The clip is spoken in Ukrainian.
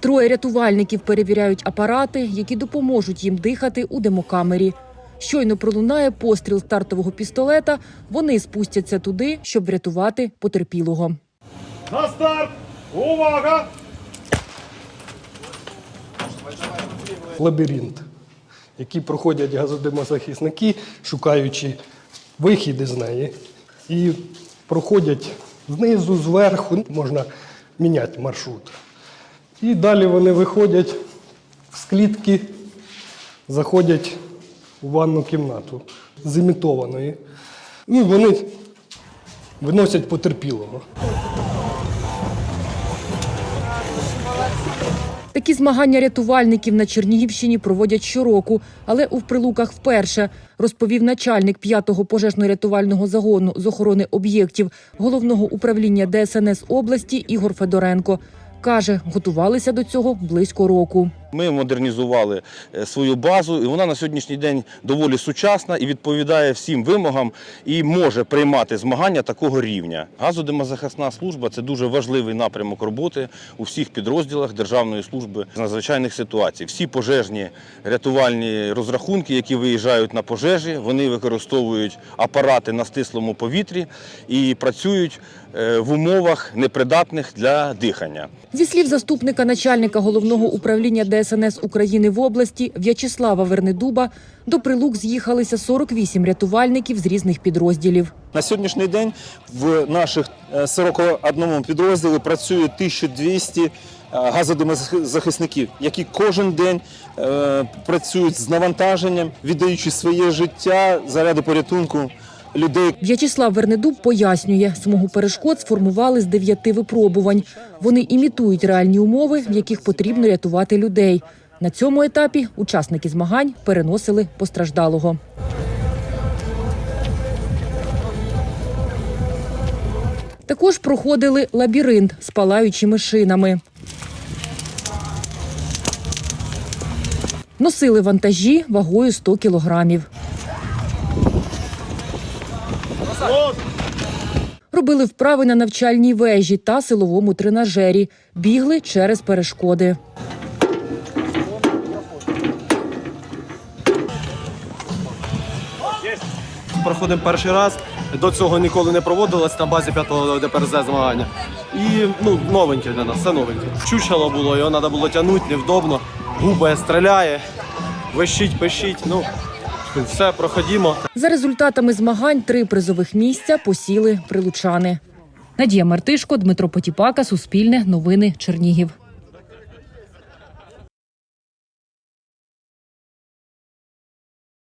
Троє рятувальників перевіряють апарати, які допоможуть їм дихати у демокамері. Щойно пролунає постріл стартового пістолета. Вони спустяться туди, щоб врятувати потерпілого. На старт! Увага! лабіринт, який проходять газодимозахисники, шукаючи вихід із неї. І проходять знизу, зверху, можна міняти маршрут. І далі вони виходять з клітки, заходять у ванну кімнату з імітованої. Ну, і вони виносять потерпілого. Такі змагання рятувальників на Чернігівщині проводять щороку, але у прилуках вперше, розповів начальник 5-го пожежно-рятувального загону з охорони об'єктів головного управління ДСНС області Ігор Федоренко. Каже, готувалися до цього близько року. Ми модернізували е, свою базу, і вона на сьогоднішній день доволі сучасна і відповідає всім вимогам і може приймати змагання такого рівня. Газодимозахисна служба це дуже важливий напрямок роботи у всіх підрозділах Державної служби з надзвичайних ситуацій. Всі пожежні рятувальні розрахунки, які виїжджають на пожежі, вони використовують апарати на стислому повітрі і працюють е, в умовах непридатних для дихання. Зі слів заступника начальника головного управління ДСНС України в області В'ячеслава Вернедуба, до прилук з'їхалися 48 рятувальників з різних підрозділів. На сьогоднішній день в наших е, 41 підрозділі працює 1200 е, газодимозахисників, які кожен день е, працюють з навантаженням, віддаючи своє життя заради порятунку людей. В'ячеслав Вернедуб пояснює, смугу перешкод сформували з дев'яти випробувань. Вони імітують реальні умови, в яких потрібно рятувати людей. На цьому етапі учасники змагань переносили постраждалого. Також проходили лабіринт з палаючими шинами. Носили вантажі вагою 100 кілограмів. Робили вправи на навчальній вежі та силовому тренажері. Бігли через перешкоди. проходимо перший раз. До цього ніколи не проводилось на базі 5-го ДПРЗ змагання. І ну, новеньке для нас, все новеньке. Чучело було, його треба було тягнути, невдобно. Губає, стріляє, вищить, пищить. Ну, все, проходімо. За результатами змагань три призових місця посіли прилучани. Надія Мартишко, Дмитро Потіпака, Суспільне, Новини, Чернігів.